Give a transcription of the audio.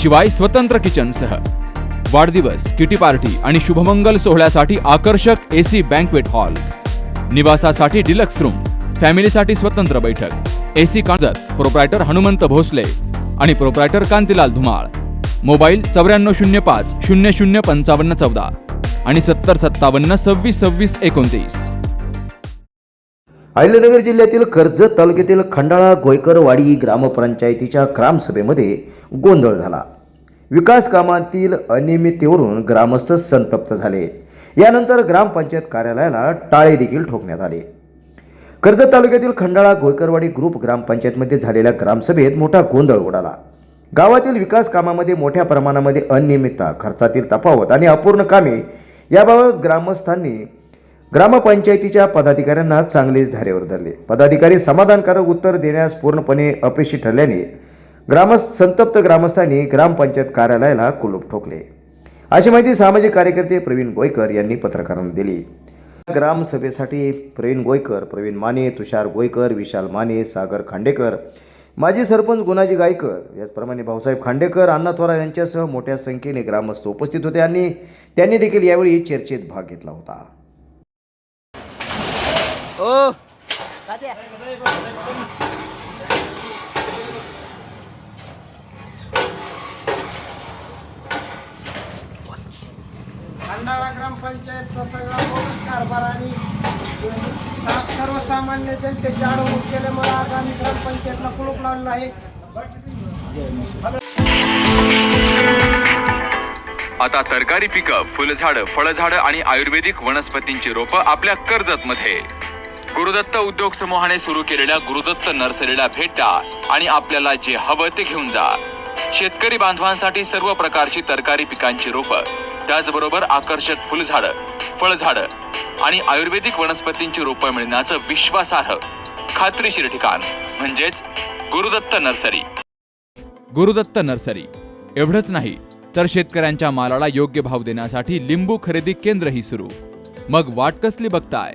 शिवाय स्वतंत्र किचनसह. वाढदिवस किटी पार्टी आणि शुभमंगल सोहळ्यासाठी आकर्षक एसी बँकवेट हॉल. निवासासाठी डिलक्स रूम फॅमिलीसाठी स्वतंत्र बैठक. एसी काजत प्रोप्रायटर हनुमंत भोसले आणि प्रोप्रायटर कांतीलाल धुमाळ. मोबाईल चौऱ्याण्णव शून्य पाच शून्य शून्य पंचावन्न चौदा आणि सत्तर सत्तावन्न सव्वीस सव्वीस एकोणतीस. अहिल्यानगर जिल्ह्यातील कर्जत तालुक्यातील खंडाळा गोयकरवाडी ग्रामपंचायतीच्या ग्रामसभेमध्ये गोंधळ झाला. विकास कामातील अनियमिततेवरून ग्रामस्थ संतप्त झाले. यानंतर ग्रामपंचायत कार्यालयाला टाळे देखील ठोकण्यात आले. कर्जत तालुक्यातील खंडाळा गोयकरवाडी ग्रुप ग्रामपंचायतमध्ये झालेल्या ग्रामसभेत मोठा गोंधळ उडाला. गावातील विकास कामामध्ये मोठ्या प्रमाणामध्ये अनियमितता खर्चातील तफावत आणि अपूर्ण कामे याबाबत ग्रामस्थांनी ग्रामपंचायतीच्या पदाधिकाऱ्यांना चांगलेच धारेवर धरले. पदाधिकारी समाधानकारक उत्तर देण्यास पूर्णपणे अपयशी ठरल्याने ग्रामस्थ संतप्त ग्रामस्थांनी ग्रामपंचायत कार्यालयाला कुलूप ठोकले. अशी माहिती सामाजिक कार्यकर्ते प्रवीण गोयकर यांनी पत्रकारांना दिली. ग्रामसभेसाठी प्रवीण गोयकर प्रवीण माने तुषार गोयकर विशाल माने सागर खांडेकर माजी सरपंच गुणाजी गायकर याचप्रमाणे भाऊसाहेब खांडेकर अण्णा थोरा यांच्यासह मोठ्या संख्येने ग्रामस्थ उपस्थित होते आणि त्यांनी देखील यावेळी चर्चेत भाग घेतला होता. खंडाळा ग्रामपंचायतचा सगळा बोगस कारभार आणि सा- सर्वसामान्य जनतेची अडवणूक केल्यामुळे आज आम्ही ग्रामपंचायतला कुलूप लावलेलं आहे. आता तरकारी पिकं फुलझाडं फळझाडं आणि आयुर्वेदिक वनस्पतींची रोपं आपल्या कर्जत मध्ये गुरुदत्त उद्योग समूहाने सुरू केलेल्या गुरुदत्त नर्सरीला भेट द्या आणि आपल्याला जे हवं ते घेऊन जा. शेतकरी बांधवांसाठी सर्व प्रकारची तरकारी पिकांची रोपं त्याचबरोबर आकर्षक फुलझाडं फळझाडं आणि आयुर्वेदिक वनस्पतींची रोपं मिळण्याचं विश्वासार्ह खात्रीशीर ठिकाण म्हणजेच गुरुदत्त नर्सरी. गुरुदत्त नर्सरी. एवढंच नाही तर शेतकऱ्यांच्या मालाला योग्य भाव देण्यासाठी लिंबू खरेदी केंद्रही सुरू. मग वाट कसली बघताय?